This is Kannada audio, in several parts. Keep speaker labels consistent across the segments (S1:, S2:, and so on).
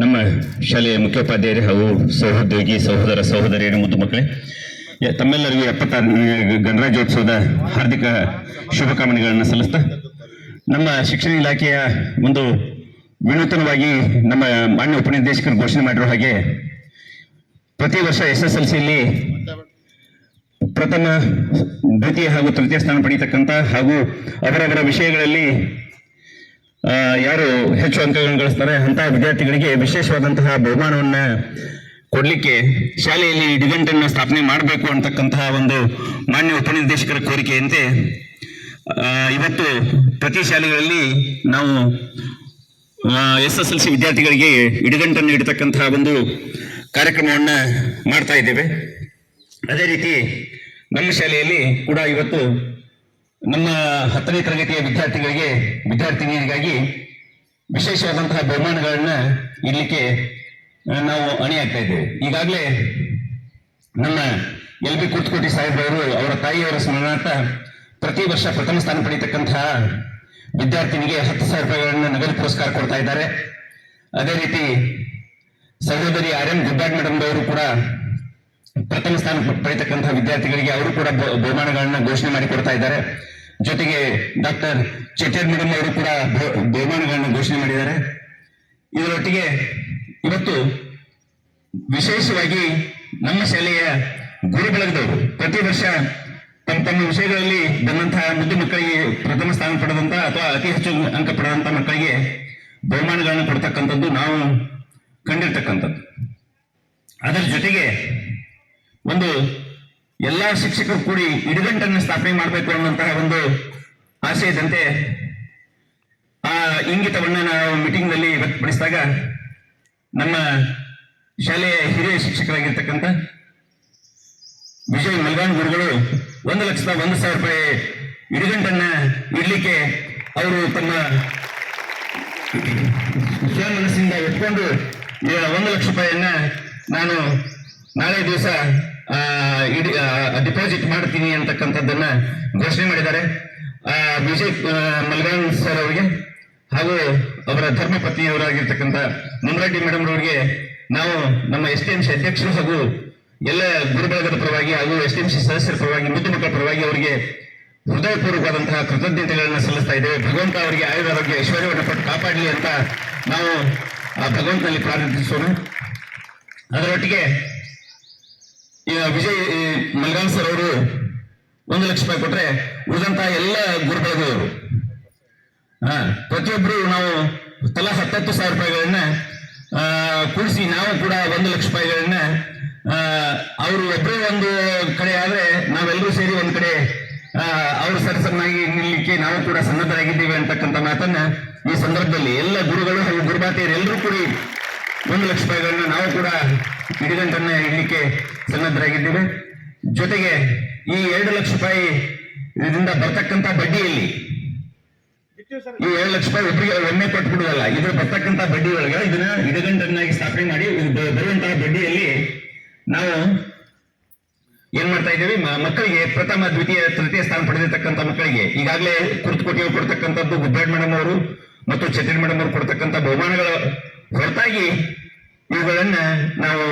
S1: ನಮ್ಮ ಶಾಲೆಯ ಮುಖ್ಯೋಪಾಧ್ಯಾಯರು ಹಾಗೂ ಸಹೋದ್ಯೋಗಿ ಸಹೋದರ ಸಹೋದರಿಯರು ಮತ್ತು ಮಕ್ಕಳೇ ತಮ್ಮೆಲ್ಲರಿಗೂ ಎಪ್ಪತ್ತಾರನೇ ಗಣರಾಜ್ಯೋತ್ಸವದ ಹಾರ್ದಿಕ ಶುಭಕಾಮನೆಗಳನ್ನು ಸಲ್ಲಿಸ್ತಾ, ನಮ್ಮ ಶಿಕ್ಷಣ ಇಲಾಖೆಯ ಒಂದು ವಿನೂತನವಾಗಿ ನಮ್ಮ ಮಾನ್ಯ ಉಪನಿರ್ದೇಶಕರು ಘೋಷಣೆ ಮಾಡಿರೋ ಹಾಗೆ, ಪ್ರತಿ ವರ್ಷ ಎಸ್ ಎಸ್ ಎಲ್ ಸಿಯಲ್ಲಿ ಪ್ರಥಮ, ದ್ವಿತೀಯ ಹಾಗೂ ತೃತೀಯ ಸ್ಥಾನ ಪಡೀತಕ್ಕಂಥ ಹಾಗೂ ಅವರವರ ವಿಷಯಗಳಲ್ಲಿ ಯಾರು ಹೆಚ್ಚು ಅಂಕಗಳನ್ನು ಗಳಿಸ್ತಾರೆ? ಅಂತಹ ವಿದ್ಯಾರ್ಥಿಗಳಿಗೆ ವಿಶೇಷವಾದಂತಹ ಬಹುಮಾನವನ್ನ ಕೊಡಲಿಕ್ಕೆ ಶಾಲೆಯಲ್ಲಿ ಡಿವೆಂಟನ್ನು ಸ್ಥಾಪನೆ ಮಾಡಬೇಕು ಅಂತಕ್ಕಂತಹ ಒಂದು ಮಾನ್ಯ ಉಪನಿರ್ದೇಶಕರ ಕೋರಿಕೆಯಂತೆ ಇವತ್ತು ಪ್ರತಿ ಶಾಲೆಗಳಲ್ಲಿ ನಾವು ಎಸ್ ಎಸ್ ಎಲ್ ಸಿ ವಿದ್ಯಾರ್ಥಿಗಳಿಗೆ ಇಡಗಂಟನ್ನು ಇಡತಕ್ಕಂತಹ ಒಂದು ಕಾರ್ಯಕ್ರಮವನ್ನ ಮಾಡ್ತಾ ಇದ್ದೇವೆ. ಅದೇ ರೀತಿ ನಮ್ಮ ಶಾಲೆಯಲ್ಲಿ ಕೂಡ ಇವತ್ತು ನಮ್ಮ ಹತ್ತನೇ ತರಗತಿಯ ವಿದ್ಯಾರ್ಥಿಗಳಿಗೆ, ವಿದ್ಯಾರ್ಥಿನಿಯರಿಗಾಗಿ ವಿಶೇಷವಾದಂತಹ ಬಹುಮಾನಗಳನ್ನ ಇಡ್ಲಿಕ್ಕೆ ನಾವು ಅಣಿಯಾಗ್ತಾ ಇದ್ದೇವೆ. ಈಗಾಗಲೇ ನಮ್ಮ ಎಲ್ ಬಿ ಕುರ್ತಕೋಟಿ ಸಾಹೇಬ್ರವರು, ಅವರ ತಾಯಿಯವರ ಸ್ಮರಣಾರ್ಥ ಪ್ರತಿ ವರ್ಷ ಪ್ರಥಮ ಸ್ಥಾನ ಪಡೀತಕ್ಕಂತಹ ವಿದ್ಯಾರ್ಥಿನಿಗೆ ಹತ್ತು ಸಾವಿರ ರೂಪಾಯಿಗಳನ್ನು ನಗದು ಪುರಸ್ಕಾರ ಕೊಡ್ತಾ ಇದ್ದಾರೆ. ಅದೇ ರೀತಿ ಸಹೋದರಿ ಆರ್ ಎಂ ಗುಡ್ಡಾಡ್ ಮೇಡಮ್ ಅವರು ಕೂಡ ಪ್ರಥಮ ಸ್ಥಾನ ಪಡೆಯತಕ್ಕಂತಹ ವಿದ್ಯಾರ್ಥಿಗಳಿಗೆ ಅವರು ಕೂಡ ಬಹುಮಾನಗಳನ್ನ ಘೋಷಣೆ ಮಾಡಿ ಕೊಡ್ತಾ ಇದ್ದಾರೆ. ಜೊತೆಗೆ ಡಾಕ್ಟರ್ ಚೆಟ್ಟರ್ ಮೇಡಮ್ ಅವರು ಕೂಡ ಬಹುಮಾನಗಳನ್ನ ಘೋಷಣೆ ಮಾಡಿದ್ದಾರೆ. ಇದರೊಟ್ಟಿಗೆ ಇವತ್ತು ವಿಶೇಷವಾಗಿ ನಮ್ಮ ಶಾಲೆಯ ಗುರು ಬೆಳಗದವರು ಪ್ರತಿ ವರ್ಷ ತಮ್ಮ ತಮ್ಮ ವಿಷಯಗಳಲ್ಲಿ ಬಂದಂತಹ ಮುದ್ದು ಮಕ್ಕಳಿಗೆ ಪ್ರಥಮ ಸ್ಥಾನ ಪಡೆದಂತಹ ಅಥವಾ ಅತಿ ಹೆಚ್ಚು ಅಂಕ ಪಡೆದಂತಹ ಮಕ್ಕಳಿಗೆ ಬಹುಮಾನಗಳನ್ನು ಕೊಡ್ತಕ್ಕಂಥದ್ದು ನಾವು ಕಂಡಿರ್ತಕ್ಕಂಥದ್ದು. ಅದರ ಜೊತೆಗೆ ಒಂದು ಎಲ್ಲಾ ಶಿಕ್ಷಕರು ಕೂಡಿ ಇಡಗಂಟನ್ನು ಸ್ಥಾಪನೆ ಮಾಡಬೇಕು ಅನ್ನುವಂತಹ ಒಂದು ಆಸೆ ಇದ್ದಂತೆ ಆ ಇಂಗಿತವನ್ನು ನಾವು ಮೀಟಿಂಗ್ನಲ್ಲಿ ವ್ಯಕ್ತಪಡಿಸಿದಾಗ ನಮ್ಮ ಶಾಲೆಯ ಹಿರಿಯ ಶಿಕ್ಷಕರಾಗಿರ್ತಕ್ಕಂಥ ವಿಜಯ್ ಮಲ್ಗಾನ್ ಗುರುಗಳು ಒಂದು ಲಕ್ಷದ ಒಂದು ಸಾವಿರ ರೂಪಾಯಿ ಇಡಗಂಟನ್ನ ಇಡ್ಲಿಕ್ಕೆ ಅವರು ತಮ್ಮ ಮನಸ್ಸಿಂದ ಇಟ್ಕೊಂಡು ಒಂದು ಲಕ್ಷ ರೂಪಾಯಿಯನ್ನ ನಾನು ನಾಳೆ ದಿವಸ ಡಿಪಾಸಿಟ್ ಮಾಡ್ತೀನಿ ಅಂತಕ್ಕಂಥದ್ದನ್ನ ಘೋಷಣೆ ಮಾಡಿದ್ದಾರೆ. ವಿಜಯ್ ಮಲ್ಗಾನ್ ಸರ್ ಅವರಿಗೆ ಹಾಗೂ ಅವರ ಧರ್ಮ ಪತ್ನಿಯವರಾಗಿರ್ತಕ್ಕಂಥ ಮುನ್ರೆಡ್ಡಿ ಮೇಡಮ್ ಅವರಿಗೆ ನಾವು ನಮ್ಮ ಎಸ್ ಟಿ ಎಂ ಸಿ ಅಧ್ಯಕ್ಷರು ಹಾಗೂ ಎಲ್ಲ ಗುರುಬಳಗದ ಪರವಾಗಿ ಹಾಗೂ ಎಸ್ ಟಿ ಎಂ ಸಿ ಸದಸ್ಯರ ಪರವಾಗಿ, ಮುದ್ದು ಪರವಾಗಿ ಅವರಿಗೆ ಹೃದಯಪೂರ್ವಕವಾದಂತಹ ಕೃತಜ್ಞತೆಗಳನ್ನ ಸಲ್ಲಿಸ್ತಾ ಇದ್ದೇವೆ. ಭಗವಂತ ಅವರಿಗೆ ಆಯುಧ ಆರೋಗ್ಯ ಐಶ್ವರ್ಯವನ್ನು ಕೊಟ್ಟು ಕಾಪಾಡಲಿ ಅಂತ ನಾವು ಆ ಭಗವಂತನಲ್ಲಿ ಪ್ರಾರ್ಥಿಸೋಣ. ಅದರೊಟ್ಟಿಗೆ ವಿಜಯ್, ಈ ಮಲ್ಗಾನ್ ಸರ್ ಅವರು ಒಂದು ಲಕ್ಷ ರೂಪಾಯಿ ಕೊಟ್ರೆ ಉಳಿದಂತಹ ಎಲ್ಲ ಗುರುಗಳಿಗೂ ಹಾ, ಪ್ರತಿಯೊಬ್ರು ನಾವು ತಲಾ ಹತ್ತತ್ತು ಸಾವಿರ ರೂಪಾಯಿಗಳನ್ನ ಕೂಡಿಸಿ ನಾವು ಕೂಡ ಒಂದು ಲಕ್ಷ ರೂಪಾಯಿಗಳನ್ನ ಅವರು ಒಬ್ಬರೇ ಒಂದು ಕಡೆ ಆದ್ರೆ ನಾವೆಲ್ಲರೂ ಸೇರಿ ಒಂದು ಕಡೆ ಅವರು ಸರಸನ್ನಾಗಿ ನಿಲ್ಲಿಕ್ಕೆ ನಾವು ಕೂಡ ಸನ್ನದ್ಧರಾಗಿದ್ದೇವೆ ಅಂತಕ್ಕಂಥ ಮಾತನ್ನ ಈ ಸಂದರ್ಭದಲ್ಲಿ ಎಲ್ಲ ಗುರುಗಳು ಹಾಗೂ ಗುರುಮಾತೆಯರು ಎಲ್ಲರೂ ಕೂಡಿ ಒಂದು ಲಕ್ಷ ರೂಪಾಯಿಗಳನ್ನ ನಾವು ಕೂಡ ಹಿಡಿದಂತನ್ನ ಇಡಲಿಕ್ಕೆ ಸನ್ನದ್ಧರಾಗಿದ್ದೇವೆ. ಜೊತೆಗೆ ಈ ಎರಡು ಲಕ್ಷ ರೂಪಾಯಿ ಇದರಿಂದ ಬರ್ತಕ್ಕಂಥ ಬಡ್ಡಿಯಲ್ಲಿ ಈ ಎರಡು ಲಕ್ಷ ರೂಪಾಯಿ ಒಬ್ಬರಿಗೆ ಒಮ್ಮೆ ಕೊಟ್ಬಿಡುದಲ್ಲ, ಇದ್ರ ಬರ್ತಕ್ಕಂಥ ಬಡ್ಡಿ ಒಳಗೆ ಇದನ್ನ ಇಡಗಂಟನ್ನಾಗಿ ಸ್ಥಾಪನೆ ಮಾಡಿ ಬರುವಂತಹ ಬಡ್ಡಿಯಲ್ಲಿ ನಾವು ಏನ್ ಮಾಡ್ತಾ ಇದ್ದೀವಿ? ಮಕ್ಕಳಿಗೆ ಪ್ರಥಮ, ದ್ವಿತೀಯ, ತೃತೀಯ ಸ್ಥಾನ ಪಡೆದಿರ್ತಕ್ಕಂಥ ಮಕ್ಕಳಿಗೆ ಈಗಾಗಲೇ ಕುರ್ತಕೋಟಿಯವರು ಕೊಡ್ತಕ್ಕಂಥದ್ದು ಗುಬ್ಬಾಡ್ ಮೇಡಮ್ ಅವರು ಮತ್ತು ಚೇತನ್ ಮೇಡಮ್ ಅವರು ಕೊಡ್ತಕ್ಕಂಥ ಬಹುಮಾನಗಳ ಹೊರತಾಗಿ ಇವುಗಳನ್ನ ನಾವು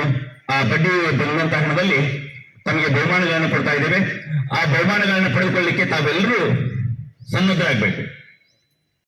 S1: ಆ ಬಡ್ಡಿ ಬಂದಂತಹ ಹಣದಲ್ಲಿ ತಮಗೆ ಬಹುಮಾನಗಳನ್ನು ಕೊಡ್ತಾ ಇದ್ದೇವೆ. ಆ ಬಹುಮಾನಗಳನ್ನು ಪಡೆದುಕೊಳ್ಳಿಕ್ಕೆ ತಾವೆಲ್ಲರೂ ಸನ್ನದ್ಧರಾಗಬೇಕು.